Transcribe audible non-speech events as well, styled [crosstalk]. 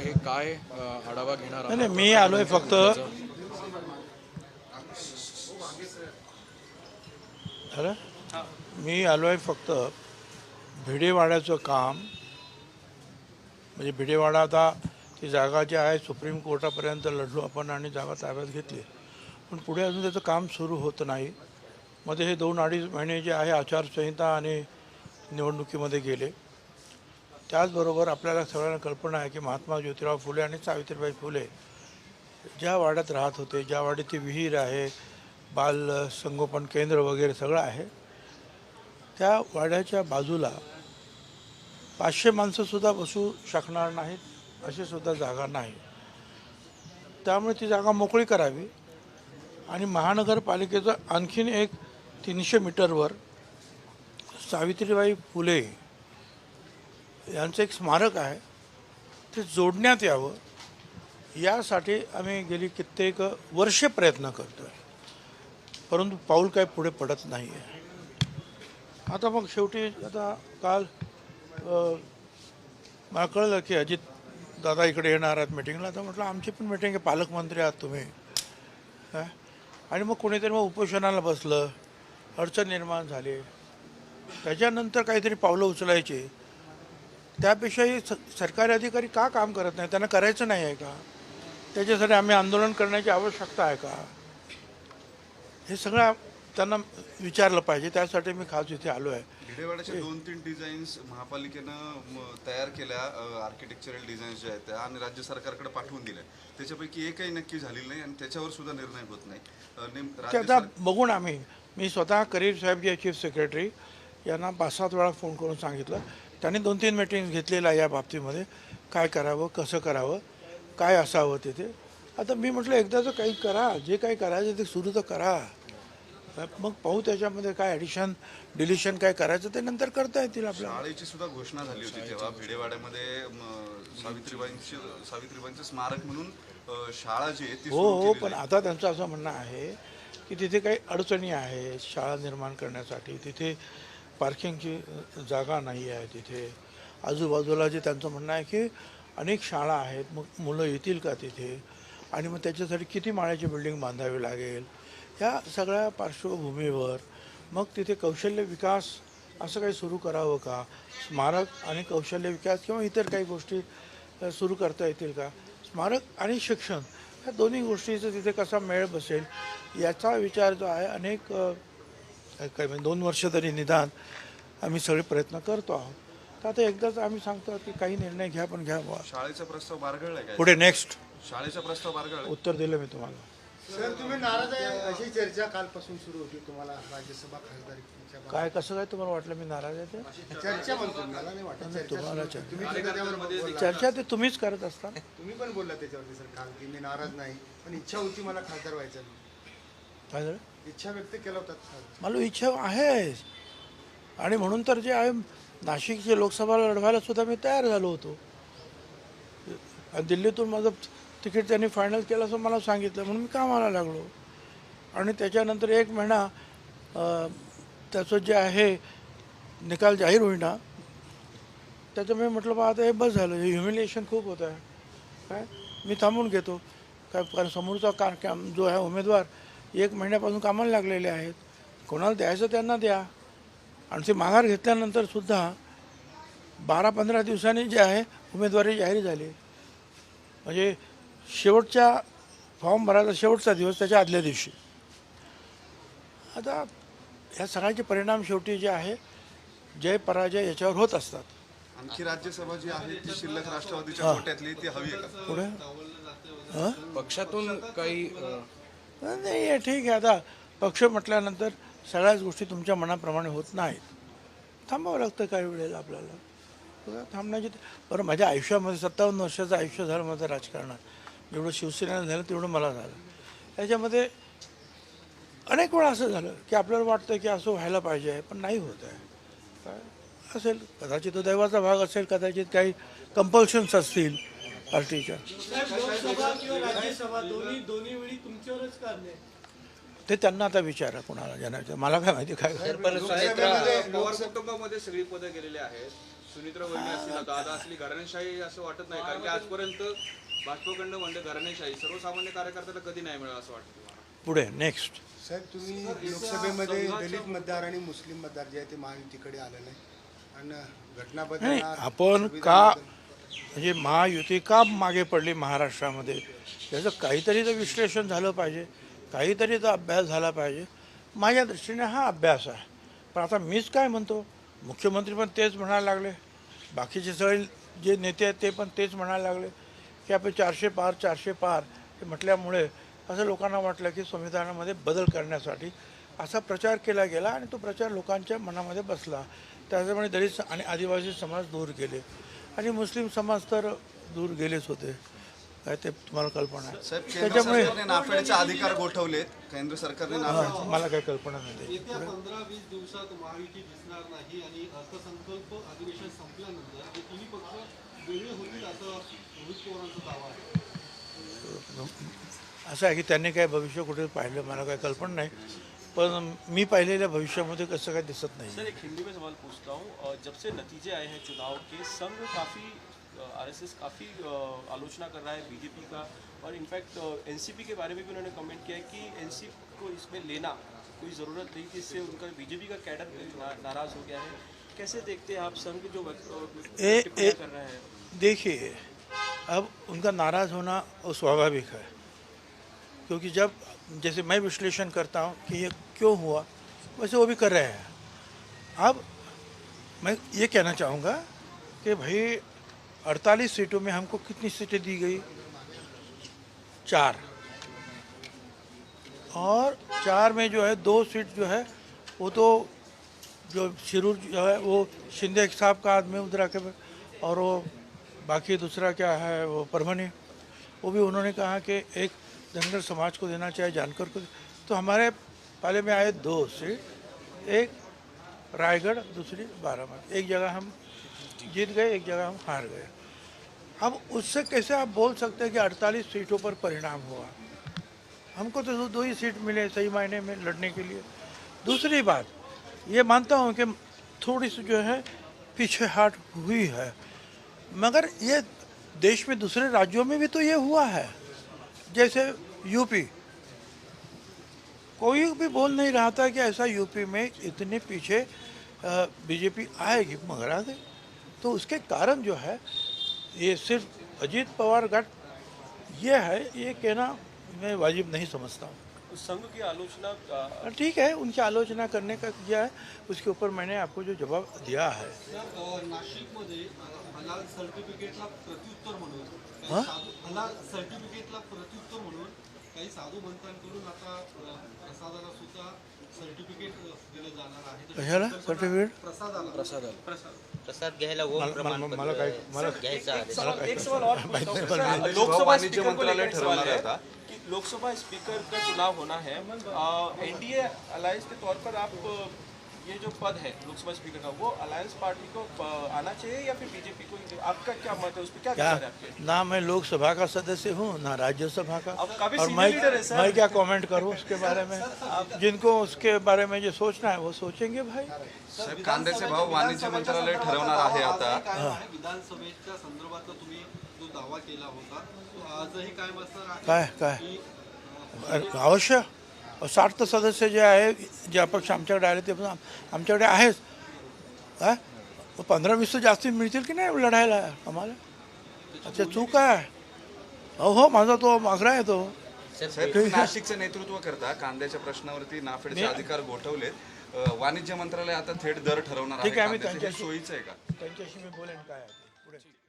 आहे काय आढावा घेणार नाही? मी आलोय फक्त अरे मी आलोय फक्त भिडेवाड्याचं काम. म्हणजे भिडेवाडा आता ती जागा जी आहे सुप्रीम कोर्टापर्यंत लढलो आपण आणि जागा ताब्यात घेतली. पण पुढे अजून त्याचं काम सुरू होत नाही. मध्ये हे दोन अडीच महिने जे आहे आचारसंहिता आणि निवडणुकीमध्ये गेले. त्याचबरोबर आपल्याला सगळ्यांना कल्पना आहे की महात्मा ज्योतिराव फुले आणि सावित्रीबाई फुले ज्या वाड्यात राहत होते ज्या वाड्यात ती विहीर आहे बाल संगोपन केंद्र वगैरे सगळं आहे त्या वाड्याच्या बाजूला पाचशे माणसंसुद्धा बसू शकणार नाहीत अशीसुद्धा जागा नाही. त्यामुळे ती जागा मोकळी करावी आणि महानगरपालिकेचं आणखीन एक तीनशे मीटरवर सावित्रीबाई फुले यांचं एक स्मारक आहे. ते जोडण्यात यावं. यासाठी आम्ही गेली कित्येक वर्षे प्रयत्न करतो आहे परंतु पाऊल काय पुढे पडत नाही आहे आता मग शेवटी आता काल मला कळलं की अजित दादा इकडे येणार आहेत मिटिंगला आता म्हटलं आमची पण मिटिंग आहे पालकमंत्री आहात तुम्ही. काय? आणि मग कोणीतरी मग उपोषणाला बसलं. अडचण निर्माण झाली. त्याच्यानंतर काहीतरी पावलं उचलायची. त्यापेक्षाही स सरकारी अधिकारी का काम करत नाही? त्यांना करायचं नाही आहे का? त्याच्यासाठी आम्ही आंदोलन करण्याची आवश्यकता आहे का? हे सगळं त्यांना विचारलं पाहिजे. त्यासाठी मी खास इथे आलो आहे. भिडेवाड्याच्या दोन तीन डिझाईन्स महापालिकेनं तयार केल्या आर्किटेक्चरल डिझाईन्स ज्या आहेत त्या आणि राज्य सरकारकडे पाठवून दिल्या. त्याच्यापैकी एकही नक्की झालेली नाही आणि त्याच्यावर सुद्धा निर्णय होत नाही. आता बघून आम्ही मी स्वतः करीर साहेब जे चीफ सेक्रेटरी यांना पाच सात वेळा फोन करून सांगितलं. त्यांनी दोन तीन मीटिंग घेतलेल्या आहे या बाबतीमध्ये काय करावं कसं करावं काय असावं तिथे. आता मी म्हटलं एकदाचं काही करा जे काही करायचं ते सुरू तर करा. मग पाहू त्याच्यामध्ये काय ॲडिशन डिलिशन काय करायचं ते नंतर करता येतील आपल्याला. शाळेची सुद्धा घोषणा झाली होती तेव्हा भिडेवाड्यामध्ये सावित्रीबाईंची सावित्रीबाईंचं स्मारक म्हणून शाळा जी आहे ती हो सुरू हो पण. आता त्यांचं असं म्हणणं आहे की तिथे काही अडचणी आहेत शाळा निर्माण करण्यासाठी. तिथे पार्किंगची जागा नाही आहे तिथे. आजूबाजूला जे त्यांचं म्हणणं आहे की अनेक शाळा आहेत मग मुलं येतील का तिथे? आणि मग त्याच्यासाठी किती माळ्याची बिल्डिंग बांधावी लागेल? या सगळ्या पार्श्वभूमीवर मग तिथे कौशल्य विकास असं काही सुरू करावं का? स्मारक आणि कौशल्य विकास किंवा इतर काही गोष्टी सुरू करता येतील का? स्मारक आणि शिक्षण ह्या दोन्ही गोष्टीचं तिथे कसा मेळ बसेल याचा विचार जो आहे अनेक अ, काय म्हणजे दोन वर्ष तरी निदान आम्ही सगळे प्रयत्न करतो आहोत. तर आता एकदाच आम्ही सांगतो की काही निर्णय घ्या पण घ्या बुवा. शाळेचा प्रस्ताव बारगळलाय काय? पुढे नेक्स्ट शाळेचा प्रस्ताव बारगळलाय? उत्तर दिलं मी तुम्हाला. सर तुम्ही नाराज आहे. अशी चर्चा कालपासून सुरू होती तुम्हाला राज्यसभा खासदारकीच्या बाबत. काय कसं काय तुम्हाला वाटलं मी नाराज आहे ते? चर्चा म्हणतो मला नाही वाटत चर्चा तुम्हाला सुरू होती. तुम्ही बोलला. चर्चा ते तुम्हीच करत असता. तुम्ही पण बोलला त्याच्यावरती सर काल की मी नाराज नाही पण इच्छा होती मला खासदार व्हायचं. काय झालं? इच्छा व्यक्त केल्या होता मला इच्छा आहे आणि म्हणून तर जे आहे नाशिकची लोकसभा लढवायला सुद्धा मी तयार झालो होतो. आणि दिल्लीतून माझं तिकीट त्यांनी फायनल केलं असं मला सांगितलं म्हणून मी कामाला लागलो. आणि त्याच्यानंतर एक महिना त्याचं जे आहे निकाल जाहीर होईना त्याचं मी म्हटलं बा आता हे बस झालं हे ह्युमिलिएशन खूप होतं आहे काय? मी थांबून घेतो. काय कारण समोरचा का जो आहे उमेदवार एक महिन्यापासून कामाला लागलेले आहेत. कोणाला द्यायचं त्यांना द्या. आणि ते माघार घेतल्यानंतर सुद्धा बारा पंधरा दिवसांनी जे आहे उमेदवारी जाहीर झाली. म्हणजे शेवटच्या फॉर्म भरायचा शेवटचा दिवस त्याच्या आदल्या दिवशी. आता ह्या सगळ्याचे परिणाम शेवटी जे आहे जय पराजय याच्यावर होत असतात. आणखी राज्यसभा जी आहे ती शिल्लक राष्ट्रवादीच्या कोट्यातली ती हवी आहे का? पुढे? हां पक्षातून काही नाही हे ठीक आहे. आता पक्ष म्हटल्यानंतर सगळ्याच गोष्टी तुमच्या मनाप्रमाणे होत नाहीत. थांबावं लागतं काही वेळेला आपल्याला. थांबण्याची बरं माझ्या आयुष्यामध्ये सत्तावन्न वर्षाचं आयुष्य झालं माझं राजकारणात. जेवढं शिवसेनेनं झालं तेवढं मला झालं. त्याच्यामध्ये अनेक वेळा असं झालं की आपल्याला वाटतं की असं व्हायला पाहिजे पण नाही होत आहे. असेल कदाचित तो दैवाचा भाग असेल कदाचित काही कंपल्शन्स असतील. पार्टीच्या. लोकसभा किंवा राज्यसभा दोन्ही दोन्ही वेळी तुमच्यावरच करणे ते त्यांना आता विचारा कोणाला ज्यांना मला काय माहिती काय पवार कुटुंबामध्ये सगळी पदं गेलेली आहेत. सुनित्रा वहिनी असतील असली घराणेशाही असं वाटत नाही कारण की आजपर्यंत भाजपकडनं म्हणजे घराणेशाही सर्वसामान्य कार्यकर्त्याला कधी नाही मिळालं असं वाटतं पुढे नेक्स्ट साहेब तुम्ही लोकसभेमध्ये दलित मतदार आणि मुस्लिम मतदार जे आहे ते महायुतीकडे आले नाही. आणि घटना नाही बदलणार आपण का म्हणजे महायुती का मागे पडली महाराष्ट्रामध्ये. याचं काहीतरी तर विश्लेषण झालं पाहिजे काहीतरी तर अभ्यास झाला पाहिजे. माझ्या दृष्टीने हा अभ्यास आहे. पण आता मीच काय म्हणतो? मुख्यमंत्री पण तेच म्हणायला लागले. बाकीचे सगळे जे नेते आहेत ते पण तेच म्हणायला लागले की आपण चारशे पार चारशे पार हे म्हटल्यामुळे असं लोकांना वाटलं की संविधानामध्ये बदल करण्यासाठी असा प्रचार केला गेला आणि तो प्रचार लोकांच्या मनामध्ये बसला. त्याचप्रमाणे दलित आणि आदिवासी समाज दूर गेले आणि मुस्लिम समाज तर दूर गेलेच होते. काय ते तुम्हाला कल्पना आहे. साहेब केंद्र त्याच्यामुळे सरकारने नाफेडचे अधिकार गोठवलेत. केंद्र सरकारने नाफेड हा, मला काही कल्पना नाही येत्या पंधरा वीस दिवसात महायुती दिसणार नाही आणि अर्थसंकल्प अधिवेशन संपल्यानंतर हे तिन्ही पक्ष वेगळे होतील असं रोहित पवारांचा दावा आहे. असं आहे की त्यांनी काय भविष्य कुठे पाहिलं मला काही कल्पना नाही. पण मी पाहिलेल्या भविष्यामध्ये कसं काय दिसत नाही। सर एक हिंदी में सवाल पूछता हूँ। जब से नतीजे आए हैं चुनाव के संघ काफ़ी आरएसएस काफ़ी आलोचना कर रहा है बीजेपी का। और इनफैक्ट एनसीपी के बारे में भी उन्होंने कमेंट किया है कि एनसीपी को इसमें लेना कोई ज़रूरत नहीं थी इससे उनका बीजेपी का कैडर ना, नाराज़ हो गया है। कैसे देखते हैं आप संघ जो वक्त- ए- ए- कर रहे हैं? देखिए अब उनका नाराज़ होना स्वाभाविक है। क्योंकि जब, जैसे मैं विश्लेषण करता हूँ कि ये क्यों हुआ, वैसे वो भी कर रहे हैं। अब मैं ये कहना चाहूँगा कि भाई 48 सीटों में हमको कितनी सीटें दी गई? चार। और चार में जो है, दो सीट जो है, वो तो जो शिरूर जो है, वो शिंदे साहब का आदमी उधर आके, और वो बाकी दूसरा क्या है, वो परभनी वो भी उन्होंने कहा कि एक धनगर समाज को देना चाहिए जानकर को तो हमारे पहले में आए दो सीट एक रायगढ़, दूसरी बारामती। एक जगह हम जीत गए, एक जगह हम हार गए। अब उससे कैसे आप बोल सकते हैं कि 48 सीटों पर परिणाम हुआ? हमको तो दो ही सीट मिले सही मायने में लड़ने के लिए। दूसरी बात, ये मानता हूँ कि थोड़ी सी जो है, पीछे हाट हुई है। मगर ये देश में दूसरे राज्यों में भी तो ये हुआ है। जैसे यूपी। कोई भी बोल नहीं रहा था कि ऐसा यूपी में इतने पीछे बीजेपी आएगी, मगर आ तो उसके कारण जो है, ये सिर्फ़ अजीत पवार गट ये है, ये कहना मैं वाजिब नहीं समझता हूँ। संघ की आलोचना हाँ, ठीक है उनकी आलोचना करने का किया है। उसके ऊपर मैंने आपको जो जवाब दिया है। सर्टिफिकेट हाँ? प्रसाद प्रसाद. प्रसाद काय [laughs] लोकसभा लोकसभा स्पीकर का चुनाव होना है। एनडीए अलायंस के तौर पर आप ये जो पद है लोकसभा स्पीकर का वो अलायंस पार्टी को आना चाहिए या फिर बीजेपी को आपका क्या मत है? उस पर क्या क्या है आपके? ना मैं लोकसभा का सदस्य हूँ ना राज्यसभा का। और मैं है, सर। मैं क्या कमेंट करूँ उसके बारे में? जिनको उसके बारे में जो सोचना है वो सोचेंगे भाई। साहेब कांद्याचे भाव वाणिज्य मंत्रालय ठरवणार आहे आता। आजही कायम आहे विधानसभेच्या संदर्भात तुम्ही जो दावा केला होता तो आजही कायम असणार काय काय? अवश्य। साठ तर सदस्य जे आहे जे अपक्ष आमच्याकडे आले ते पण आम- आमच्याकडे आहेच. मग पंधरा वीस तर जास्ती मिळतील की नाही लढायला आम्हाला? अच्छा चूक आहे. हो हो माझा तो आग्रह आहे तो. नाशिकचं नेतृत्व करता. कांद्याच्या प्रश्नावरती नाफेडचे अधिकार गोठवलेत. अ, वाणिज्य मंत्रालय आता थेट दर ठरवणार ठीक आहे, आम्ही. हे त्यांच्याशी- सोयीचं आहे का? त्यांच्याशी मी बोलेन काय. पुढे.